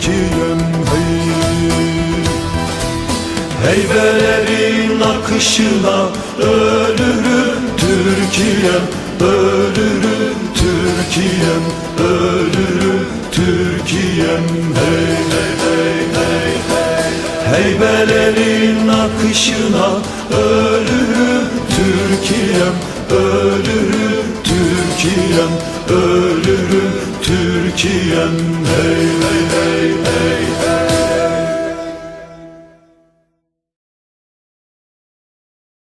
Türkiye'm hey Heybelerin akışına ölürüm Türkiye'm ölürüm Türkiye'm ölürüm Türkiye'm. Hey hey hey hey Heybelerin akışına ölürüm Türkiye'm ölürüm Türkiye'm ölürüm Türkiye'm. Hey hey hey hey hey